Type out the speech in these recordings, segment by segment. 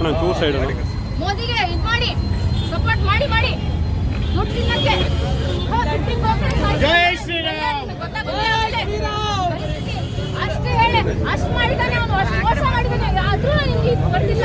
ಹಾಳಾಗ್ತಿರೋದು side ಮೋದಿಗೆ ಇದು ಮಾಡಿ ಸಪೋರ್ಟ್ ಮಾಡಿ ಮಾಡಿ. ದುಡ್ಡು ತಿನ್ನಕ್ಕೆ. ಹೋಗ್ತಾರೆ ಸಾಯ್ತಾರೆ. ಅಷ್ಟೇ ಹೇಳಿ ಅಷ್ಟು ಮಾಡಿದ್ದಾನೆ ಅವನು ಅಷ್ಟು ಮೋಸ ಮಾಡಿದ್ದಾನೆ. ಆದ್ರೂ ನಿಮ್ಗೆ ಇದು ಬರ್ತಿಲ್ಲ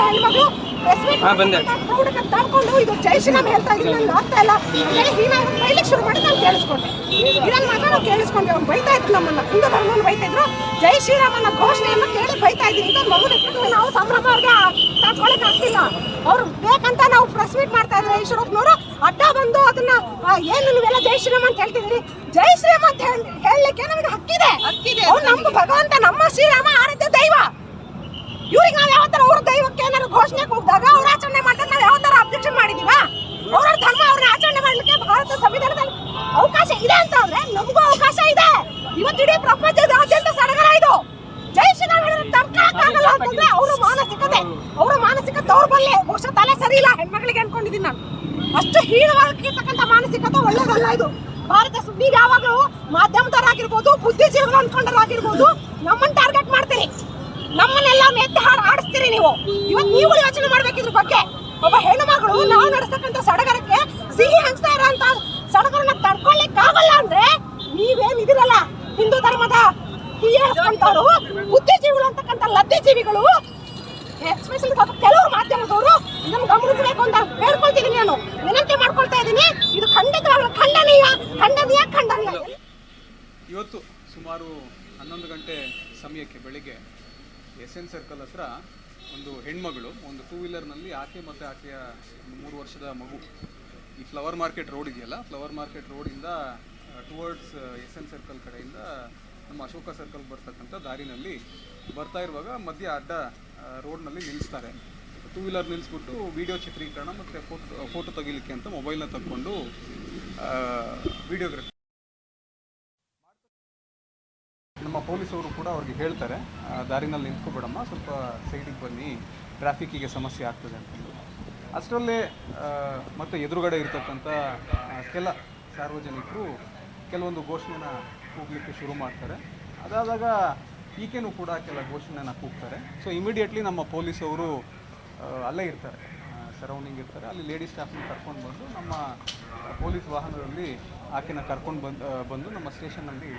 ಹೆಣ್ಮಗಳು ಹಾ, ಬಂದೆ. ಹುಡುಗ ತಳ್ಕೊಂಡು ಇದು ಜೈ ಶ್ರೀರಾಮ್ ಹೇಳ್ತಾ ಇದ್ದೀನಿ ನನ್ಗೆ ಆಗ್ತಾ ಇಲ್ಲ. ಅಂತೇಳಿ ಹೀನ ಬೈಲಿಕ್ಕೆ ಶುರು ಮಾಡಿ ನಾನು ಕೇಳಿಸ್ಕೊಂಡೆ. ಇದನ್ನ ಮಾತ್ರ ನಾವು ಕೇಳಿಸ್ಕೊಂಡೆ ಅವ್ನು ಬೈತಾ ಇದ್ರು ನಮ್ಮನ್ನ. ಹಿಂದೂ ಧರ್ಮವನ್ನು ಬೈತಾ ಇದ್ರು. ಜೈ ಶ್ರೀರಾಮನ ಘೋಷಣೆಯನ್ನು ಕೇಳಿ ಬೈತಾ ಇದ್ದೀನಿ. ಇದು ಮಗು ನಾವು ಸಂಭ್ರಮ ಅವ್ರಿಗೆ ತಡ್ಕೊಳಕ್ ಆಗ್ತಿಲ್ಲ. ಅವ್ರು ಬೇಕಂತ ನಾವು ಪ್ರೆಸ್ ಮೀಟ್ ಮಾಡ್ತಾ ಇದ್ರೆ ಈಶ್ವರಪ್ಪನವರು. ಅಡ್ಡ ಬಂದು ಅದನ್ನ ಏನು ನೀವೆಲ್ಲ ಜೈ ಶ್ರೀರಾಮ್ ಅಂತ ಹೇಳ್ತಿದ್ರಿ ಜೈ ಶ್ರೀರಾಮ್ ಅಂತ ಹೇಳ್- ಹೇಳಲಿಕ್ಕೆ ನಮಗೆ ಹಕ್ಕಿದೆ. ಹಕ್ಕಿದೆ ಅವ್ರು ನಮ್ಮ ಭಗವಂತ ನಮ್ಮ ಶ್ರೀರಾಮ ಆರಾಧ್ಯ ದೈವ. ಇವ್ರಿಗೆ ನಾವು ಯಾವ ಥರ ಅವ್ರ ದೈವಕ್ಕೆ ಪ್ರಪಂಚದಾದ್ಯಂತ ಸಡಗರ ಇದು. ಜೈ ಶ್ರೀರಾಮ್ ತಡ್ಕೊಳಕ್ಕಾಗಲ್ಲ ಅಂತಂದ್ರೆ ಅವರ ಮಾನಸಿಕತೆ, ಅವರ ಮಾನಸಿಕ ದೌರ್ಬಲ್ಯ ಬಹುಶಃ ತಲೆ ಸರಿ ಇಲ್ಲ. ಹೆಣ್ಮಕ್ಳಿಗೆ ಅನ್ಕೊಂಡಿದ್ದೀನಿ ನಾನು. ಅಷ್ಟು ಹೀನವಾಗಿರ್ತಕ್ಕಂಥ ಮಾನಸಿಕತೆ ಒಳ್ಳೇದಲ್ಲ ಇದು. ಭಾರತ ಸುದ್ದಿ ಯಾವಾಗಲೂ ಮಾಧ್ಯಮದವರಾಗಿರ್ಬೋದು, ಬುದ್ಧಿಜೀವಿಗಳು ಅನ್ಕೊಂಡರಾಗಿರ್ಬೋದು ನಮ್ಮನ್ನ ಟಾರ್ಗೆಟ್ ಮಾಡ್ತೀರಿ. ನಮ್ಮನ್ನೆಲ್ಲ ಎತ್ತಿ ಹಾಡು ಆಡಿಸ್ತೀರಿ ನೀವು. ಇವತ್ತು ನೀವು ಯೋಚನೆ ಮಾಡ್ಬೇಕು ಬಗ್ಗೆ. ಒಬ್ಬ ಹೆಣ್ಣು ಮಗಳು ನಾವು ನಡೆಸ್ತಕ್ಕಂಥ ಸಡಗರಕ್ಕೆ ಸಿಹಿ ಹಂಚ್ತಾ ಇರೋ ಅಂತ ಸಡಗರನ್ನ ತಡ್ಕೊಳ್ಳಿಕ್ಕಾಗಲ್ಲ ಅಂದ್ರೆ ನೀವೇನ್ ಇದಿರಲ್ಲ ಹಿಂದೂ ಧರ್ಮದ ಹೀಯಾಳಿಸ್ಕೊಂತವ್ರು ಬುದ್ಧಿಜೀವಿಗಳು ಅಂತಕ್ಕಂಥ ಲದ್ದಿ ಜೀವಿಗಳು ಸ್ವಲ್ಪ ಕೆಲವರು ಮಾಧ್ಯಮದವರು ಇದನ್ನು ಗಮನಿಸಬೇಕು ಅಂತ ಹೇಳ್ಕೊಳ್ತಿದ್ದೀನಿ ನಾನು. ವಿನಂತಿ ಮಾಡ್ಕೊಳ್ತಾ ಇದ್ದೀನಿ. ಇದು ಖಂಡಿತವಾಗ್ಲೂ ಖಂಡನೀಯ ಖಂಡನೀಯ ಖಂಡನೀಯ. ಇವತ್ತು ಸುಮಾರು ಹನ್ನೊಂದು ಗಂಟೆ ಸಮಯಕ್ಕೆ ಬೆಳಿಗ್ಗೆ ಎಸ್ ಎನ್ ಸರ್ಕಲ್ ಹತ್ರ ಒಂದು ಹೆಣ್ಮಗಳು, ಒಂದು ಟೂ ವೀಲರ್ನಲ್ಲಿ ಆಕೆ ಮತ್ತು ಆಕೆಯ ಮೂರು ವರ್ಷದ ಮಗು. ಈ ಫ್ಲವರ್ ಮಾರ್ಕೆಟ್ ರೋಡ್ ಇದೆಯಲ್ಲ ಫ್ಲವರ್ ಮಾರ್ಕೆಟ್ ರೋಡಿಂದ ಟುವರ್ಡ್ಸ್ ಎಸ್ ಎನ್ ಸರ್ಕಲ್ ಕಡೆಯಿಂದ ನಮ್ಮ ಅಶೋಕ ಸರ್ಕಲ್ ಬರ್ತಕ್ಕಂಥ ದಾರಿನಲ್ಲಿ ಬರ್ತಾ ಇರುವಾಗ ಮಧ್ಯ ಅಡ್ಡ ರೋಡ್ನಲ್ಲಿ ನಿಲ್ಲಿಸ್ತಾರೆ ಟೂ ವೀಲರ್ ನಿಲ್ಲಿಸ್ಬಿಟ್ಟು ವಿಡಿಯೋ ಚಿತ್ರೀಕರಣ ಮತ್ತು ಫೋಟೋ ಫೋಟೋ ತೆಗಿಲಿಕ್ಕೆ ಅಂತ ಮೊಬೈಲ್ನ ತಗೊಂಡು ವಿಡಿಯೋಗ್ರಫಿ ನಮ್ಮ ಪೊಲೀಸವರು ಕೂಡ ಅವ್ರಿಗೆ ಹೇಳ್ತಾರೆ ದಾರಿನಲ್ಲಿ ನಿಂತ್ಕೊಬೇಡಮ್ಮ ಸ್ವಲ್ಪ ಸೈಡಿಗೆ ಬನ್ನಿ ಟ್ರಾಫಿಕ್ಕಿಗೆ ಸಮಸ್ಯೆ ಆಗ್ತದೆ ಅಂತಂದು. ಅಷ್ಟರಲ್ಲೇ ಮತ್ತು ಎದುರುಗಡೆ ಇರ್ತಕ್ಕಂಥ ಕೆಲ ಸಾರ್ವಜನಿಕರು ಕೆಲವೊಂದು ಘೋಷಣೆನ ಕೂಗಲಿಕ್ಕೆ ಶುರು ಮಾಡ್ತಾರೆ. ಅದಾದಾಗ ಈಕೆನೂ ಕೂಡ ಕೆಲ ಘೋಷಣೆನ ಕೂಗ್ತಾರೆ. ಸೊ ಇಮಿಡಿಯೇಟ್ಲಿ ನಮ್ಮ ಪೊಲೀಸವರು ಅಲ್ಲೇ ಇರ್ತಾರೆ. ಸರೌಂಡಿಂಗ್ ಇರ್ತಾರೆ. ಅಲ್ಲಿ ಲೇಡಿ ಸ್ಟಾಫ್ನ ಕರ್ಕೊಂಡು ಬಂದು ನಮ್ಮ ಪೊಲೀಸ್ ವಾಹನದಲ್ಲಿ ಆಕೆನ ಕರ್ಕೊಂಡು ಬಂದು ಬಂದು ನಮ್ಮ ಸ್ಟೇಷನ್ನಲ್ಲಿ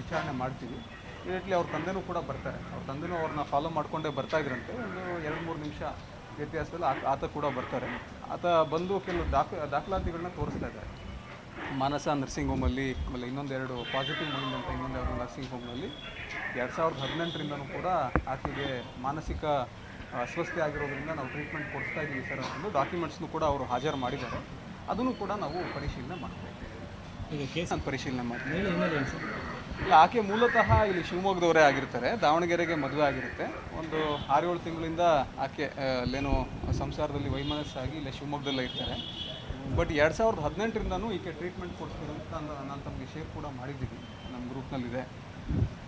ವಿಚಾರಣೆ ಮಾಡ್ತೀವಿ. ಇಮಿಡಿಯೇಟ್ಲಿ ಅವ್ರ ತಂದೆನೂ ಕೂಡ ಬರ್ತಾರೆ. ಅವ್ರ ತಂದೆನೂ ಅವ್ರನ್ನ ಫಾಲೋ ಮಾಡಿಕೊಂಡೇ ಬರ್ತಾ ಇದ್ರಂತೆ. ಒಂದು ಎರಡು ಮೂರು ನಿಮಿಷ ವ್ಯತ್ಯಾಸದಲ್ಲಿ ಆತ ಕೂಡ ಬರ್ತಾರೆ. ಆತ ಬಂದು ಕೆಲವು ದಾಖ, ದಾಖಲಾತಿಗಳನ್ನ ತೋರಿಸ್ತಾ ಇದ್ದಾರೆ. ಮಾನಸ ನರ್ಸಿಂಗ್ ಹೋಮಲ್ಲಿ ಆಮೇಲೆ ಇನ್ನೊಂದೆರಡು ಪಾಸಿಟಿವ್ ಮೈಂಡ್ ಅಂತ ಇನ್ನೊಂದೆರಡು ನರ್ಸಿಂಗ್ ಹೋಮ್ನಲ್ಲಿ ಎರಡು ಸಾವಿರದ ಹದಿನೆಂಟರಿಂದನೂ ಕೂಡ ಆಕೆಗೆ ಮಾನಸಿಕ ಅಸ್ವಸ್ಥೆ ಆಗಿರೋದ್ರಿಂದ ನಾವು ಟ್ರೀಟ್ಮೆಂಟ್ ಕೊಡಿಸ್ತಾ ಇದ್ದೀವಿ ಸರ್ ಅಂತಂದು ಡಾಕ್ಯುಮೆಂಟ್ಸ್ನು ಕೂಡ ಅವರು ಹಾಜರು ಮಾಡಿದ್ದಾರೆ. ಅದನ್ನು ಕೂಡ ನಾವು ಪರಿಶೀಲನೆ ಮಾಡ್ತೀವಿ. ಈಗ ಕೇಸ್ ಪರಿಶೀಲನೆ ಮಾಡ್ತೀವಿ ಇಲ್ಲ ಆಕೆ ಮೂಲತಃ ಇಲ್ಲಿ ಶಿವಮೊಗ್ಗದವರೇ ಆಗಿರ್ತಾರೆ. ದಾವಣಗೆರೆಗೆ ಮದುವೆ ಆಗಿರುತ್ತೆ. ಒಂದು ಆರು ಏಳು ತಿಂಗಳಿಂದ ಆಕೆ ಅಲ್ಲೇನೋ ಸಂಸಾರದಲ್ಲಿ ವೈಮನಸ್ಸಾಗಿ ಇಲ್ಲೇ ಶಿವಮೊಗ್ಗದಲ್ಲೇ ಇರ್ತಾರೆ. ಬಟ್ ಎರಡು ಸಾವಿರದ ಹದಿನೆಂಟರಿಂದನೂ ಈಕೆ ಟ್ರೀಟ್ಮೆಂಟ್ ಅಂದ- ನಾನು ತಮಗೆ ಶೇರ್ ಕೂಡ ಮಾಡಿದ್ದೀವಿ. ನಮ್ಮ ಗ್ರೂಪ್ನಲ್ಲಿದೆ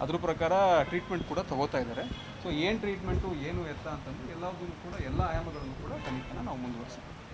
ಅದ್ರ ಪ್ರಕಾರ ಟ್ರೀಟ್ಮೆಂಟ್ ಕೂಡ ತಗೋತಾ ಇದ್ದಾರೆ ಸೊ ಏನು ಟ್ರೀಟ್ಮೆಂಟು ಏನು ಎತ್ತ ಅಂತಂದರೆ ಎಲ್ಲದನ್ನು ಕೂಡ, ಎಲ್ಲ ಆಯಾಮಗಳನ್ನು ಕೂಡ ತನಿಖೆನ ನಾವು ಮುಂದುವರಿಸ್ತೀವಿ